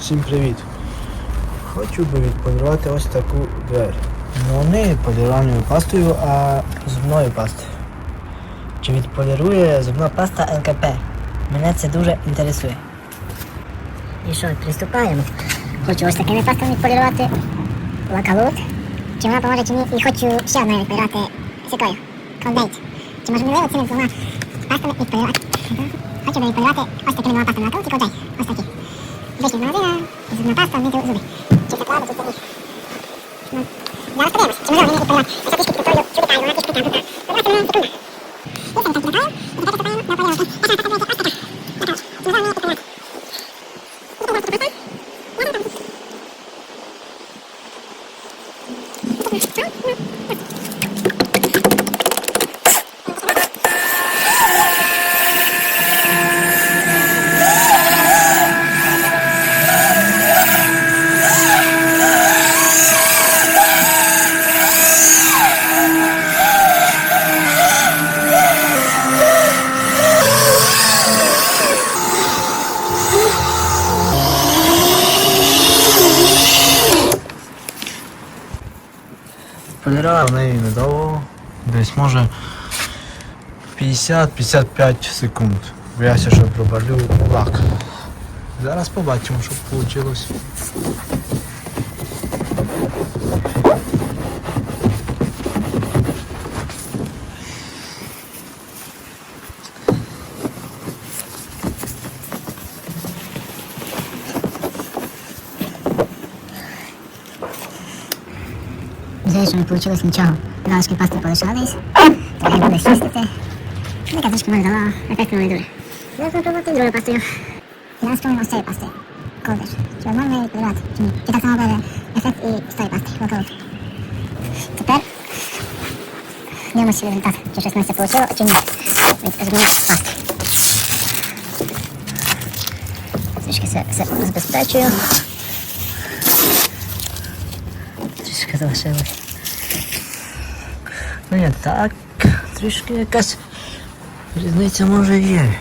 Всім привіт! Хочу би відполірувати ось таку двері. Ну не полірувальною пастою, а зубною пастою. Чи відполірує зубна паста ЛКП? Мене це дуже інтересує. І що, приступаємо. Хочу ось такими пастами відполірувати лакалут. Чи вона поможе, чи ні. І хочу ще одною відполірувати секою. Колдейт. Чи може можливо цими двома пастами відполірувати? Хочу би відполірувати ось такими двома пастами лакалут і колдейт. Ось такі. Вишня молодина, зубна паста, мити зуби. Чи це правда, чи це ні. Ну, Зараз подивимось, чи можливо мені відполірувати. Я трішки підготую цю деталь, вона трішки там. Давайте мені секунду. І там так підготую, і тепер приступаємо до полірувати. Я зараз подивлюся ось таке. Лакалут. Чи можливо мені відполірувати. Полірував неї недовго, десь може 50-55 секунд. Боявся, що пробалю лак. Зараз побачимо, що вийшло. Здається, не вийшло нічого. Залишки пасти полишались. Треба буде чистити. Така трішки мене дала ефект не дуже. Зараз спробувати другою пастою. Я спробую ось цією пастою. Колдиш. Чи можна її підбирати? Чи ні? Чи так само буде ефект і з тої пасти. Локалут. Тепер дивимося результат. Чи щось у нас це вийшло, чи ні. Від зубної пасти. Трішки все, все забезпечую. Трішки залишилось. Ну ні, так, трішки якась різниця може є.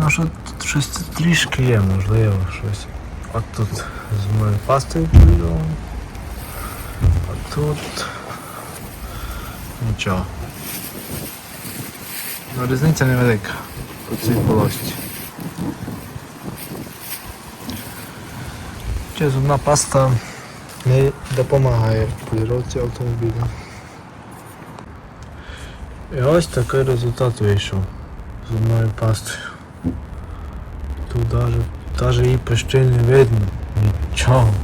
Ну що тут щось трішки є, можливо, щось. От тут з моєю пастою полював. А тут нічого. Ну, різниця невелика по цій полості. Зубна паста не допомагає в автомобіля. І ось такий результат вийшов зубною пастою. Тут навіть, навіть її почти не видно. Нічого.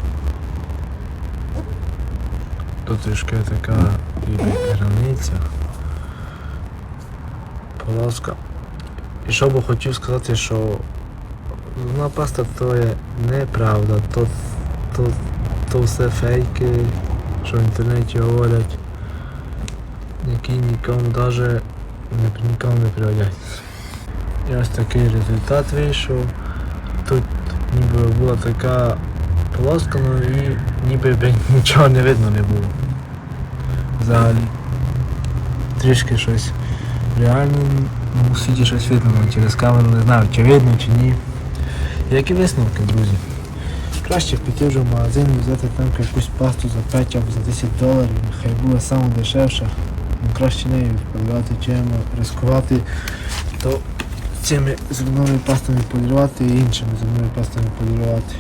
Тут трішки така ніби границя. Полоска. І що би хотів сказати, що зубна паста то є неправда, то, то, то все фейки, що в інтернеті говорять, які нікому навіть нікому не пригодяться. І ось такий результат вийшов. Тут ніби була така полоска, ну і ніби би нічого не видно не було. Взагалі. Трішки щось реально мусить щось видно через камеру, не знаю, чи видно, чи ні. Які висновки, друзі? Краще піти вже в магазин і взяти там якусь пасту за 5 або за 10 доларів, хай буде саме дешевша. Ну, краще нею відповідати, чим ризикувати, то цими зубними пастами полірувати і іншими зубними пастами полірувати.